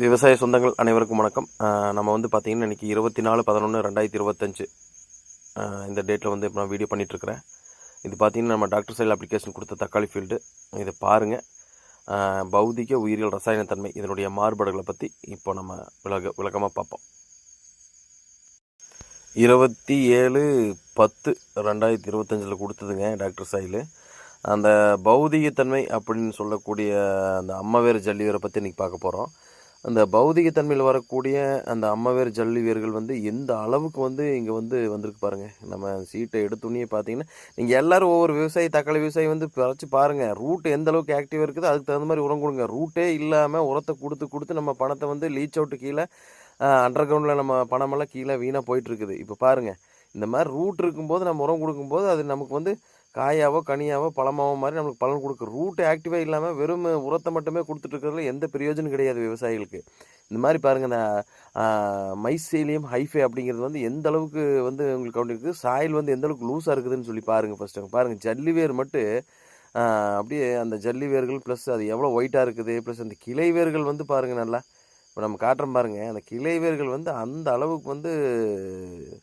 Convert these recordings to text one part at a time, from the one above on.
விவசாய சொந்தங்கள் அனைவருக்கும் வணக்கம். நம்ம வந்து பார்த்தீங்கன்னா இன்றைக்கி இருபத்தி நாலு பதினொன்று ரெண்டாயிரத்தி இருபத்தஞ்சு. இந்த டேட்டில் வந்து இப்போ நான் வீடியோ பண்ணிகிட்ருக்கிறேன் இது பார்த்தீங்கன்னா நம்ம டாக்டர் சைல் அப்ளிகேஷன் கொடுத்த தக்காளி ஃபீல்டு இதை பாருங்கள் பௌதிக உயிரியல் ரசாயன தன்மை இதனுடைய மாறுபாடுகளை பற்றி இப்போ நம்ம விளக்க விளக்கமாக பார்ப்போம். இருபத்தி ஏழு பத்து ரெண்டாயிரத்தி இருபத்தஞ்சில் கொடுத்ததுங்க டாக்டர் சைலு அந்த பௌதிகத்தன்மை அப்படின்னு சொல்லக்கூடிய அந்த அம்மவேர் ஜல்லிவரை பற்றி இன்றைக்கி பார்க்க போகிறோம் அந்த பௌதிகத்தன்மையில் வரக்கூடிய அந்த அம்மவேர் ஜல்லி வீரர்கள் வந்து எந்த அளவுக்கு வந்து இங்கே வந்து வந்திருக்கு பாருங்கள் நம்ம சீட்டை எடுத்துனே பார்த்தீங்கன்னா நீங்கள் எல்லாரும் ஒவ்வொரு விவசாயி தக்காளி விவசாயி வந்து பறிச்சு பாருங்கள் ரூட் எந்த அளவுக்கு ஆக்டிவாக இருக்குது அதுக்கு தகுந்த மாதிரி உரம் கொடுங்க. ரூட்டே இல்லாமல் உரத்தை கொடுத்து கொடுத்து நம்ம பணத்தை வந்து லீச் அவுட்டு கீழே அண்டர் கிரவுண்டில் நம்ம பணமெல்லாம் கீழே வீணாக போயிட்டுருக்குது இப்போ பாருங்கள் இந்த மாதிரி ரூட் இருக்கும்போது நம்ம உரம் கொடுக்கும்போது அது நமக்கு வந்து காயாவோ கனியாவோ பழமாவோ மாதிரி நம்மளுக்கு பலன் கொடுக்கும். ரூட்டு ஆக்டிவாக இல்லாமல் வெறும் உரத்தை மட்டுமே கொடுத்துட்ருக்கறதுல எந்த பிரயோஜனம் கிடையாது விவசாயிகளுக்கு. இந்த மாதிரி பாருங்கள் இந்த மைசேலியம் ஹைஃபே அப்படிங்கிறது வந்து எந்த அளவுக்கு வந்து உங்களுக்கு அப்படி இருக்குது? சாயில் வந்து எந்த அளவுக்கு லூஸாக இருக்குதுன்னு சொல்லி பாருங்கள் ஃபஸ்ட்டு பாருங்கள் ஜல்லி வேர் மட்டும் அப்படியே அந்த ஜல்லி வேர்கள் ப்ளஸ் அது எவ்வளோ ஒயிட்டாக இருக்குது ப்ளஸ் அந்த கிளை வேர்கள் வந்து பாருங்கள் நல்லா. இப்போ நம்ம காட்டுறோம் பாருங்கள் அந்த கிளை வேர்கள் வந்து அந்த அளவுக்கு வந்து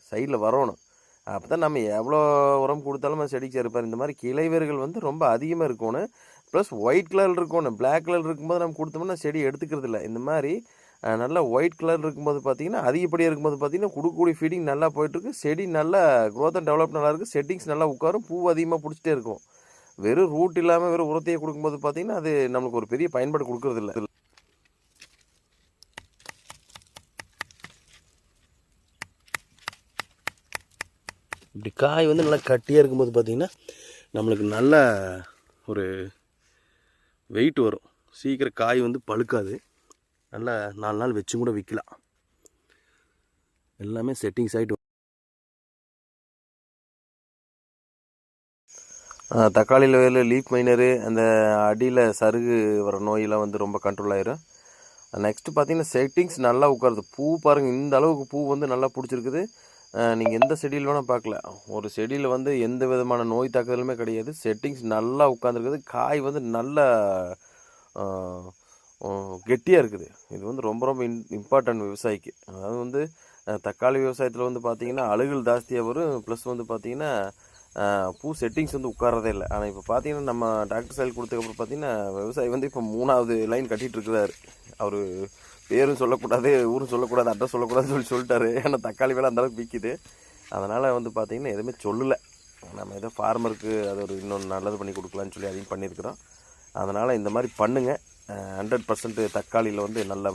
சைடில் வரணும். அப்போ தான் நம்ம எவ்வளோ உரம் கொடுத்தாலும் அது செடிக்கு சேர்ப்பார் இந்த மாதிரி கிளைவர்கள் வந்து ரொம்ப அதிகமாக இருக்கணும் ப்ளஸ் ஒயிட் கலர் இருக்கணும் பிளாக் கலர் இருக்கும்போது நம்ம கொடுத்தோம்னா செடி எடுத்துக்கிறது இல்லை. இந்த மாதிரி நல்லா ஒயிட் கலர் இருக்கும்போது பார்த்தீங்கன்னா அதிகப்படியாக இருக்கும்போது பார்த்தீங்கன்னா கொடுக்கக்கூடிய ஃபீடிங் நல்லா போயிட்டுருக்கு. செடி நல்லா க்ரோத் அண்ட் டெவலப் நல்லா இருக்குது செட்டிங்ஸ் நல்லா உட்காரும். பூ அதிகமாக பிடிச்சிட்டே இருக்கும். வெறும் ரூட் இல்லாமல் வெறும் உரத்தையே கொடுக்கும்போது பார்த்தீங்கன்னா அது நம்மளுக்கு ஒரு பெரிய பயன்பாடு கொடுக்குறதில்ல இப்படி காய் வந்து நல்லா கட்டியாக இருக்கும்போது பார்த்திங்கன்னா நம்மளுக்கு நல்ல ஒரு வெயிட் வரும். சீக்கிரம் காய் வந்து பழுக்காது. நல்லா நாலு நாள் வச்சும் கூட விற்கலாம் எல்லாமே செட்டிங்ஸ் ஆகிட்டு தக்காளியில் வேறு லீக் மைனரு அந்த அடியில் சருகு வர நோயெல்லாம் வந்து ரொம்ப கண்ட்ரோல் ஆயிரும். நெக்ஸ்ட்டு பார்த்திங்கன்னா செட்டிங்ஸ் நல்லா உட்காருது. பூ பாருங்கள் இந்த அளவுக்கு பூ வந்து நல்லா பிடிச்சிருக்குது. நீங்கள் எந்த செடியில் வேணால் பார்க்கல. ஒரு செடியில் வந்து எந்த விதமான நோய் தாக்குதலுமே கிடையாது. செட்டிங்ஸ் நல்லா உட்காந்துருக்குது காய் வந்து நல்ல கெட்டியாக இருக்குது. இது வந்து ரொம்ப ரொம்ப இன் இம்பார்ட்டன்ட் விவசாயிக்கு. அதாவது வந்து தக்காளி விவசாயத்தில் வந்து பார்த்திங்கன்னா அழுகல் ஜாஸ்தியாக வரும். ப்ளஸ் வந்து பார்த்திங்கன்னா பூ செட்டிங்ஸ் வந்து உட்காரதே இல்லை. ஆனால் இப்போ பார்த்தீங்கன்னா நம்ம டாக்டர் சைல் கொடுத்ததுக்கப்புறம் பார்த்தீங்கன்னா விவசாயி வந்து இப்போ மூணாவது லைன் கட்டிகிட்டு இருக்கிறாரு. அவர் பேரும் சொல்லக்கூடாது ஊரும் சொல்லக்கூடாது அட்ரஸ் சொல்லக்கூடாதுன்னு சொல்லி சொல்லிட்டாரு. ஏன்னா தக்காளி வேலை அந்தளவுக்கு விற்கிது அதனால் வந்து பார்த்தீங்கன்னா எதுவுமே சொல்லலை. நம்ம ஏதோ ஃபார்மருக்கு அது ஒரு இன்னொன்று நல்லது பண்ணி கொடுக்கலான்னு சொல்லி அதையும் பண்ணியிருக்கிறோம். அதனால் இந்த மாதிரி பண்ணுங்கள் ஹண்ட்ரட் பர்சன்ட் தக்காளியில் வந்து நல்ல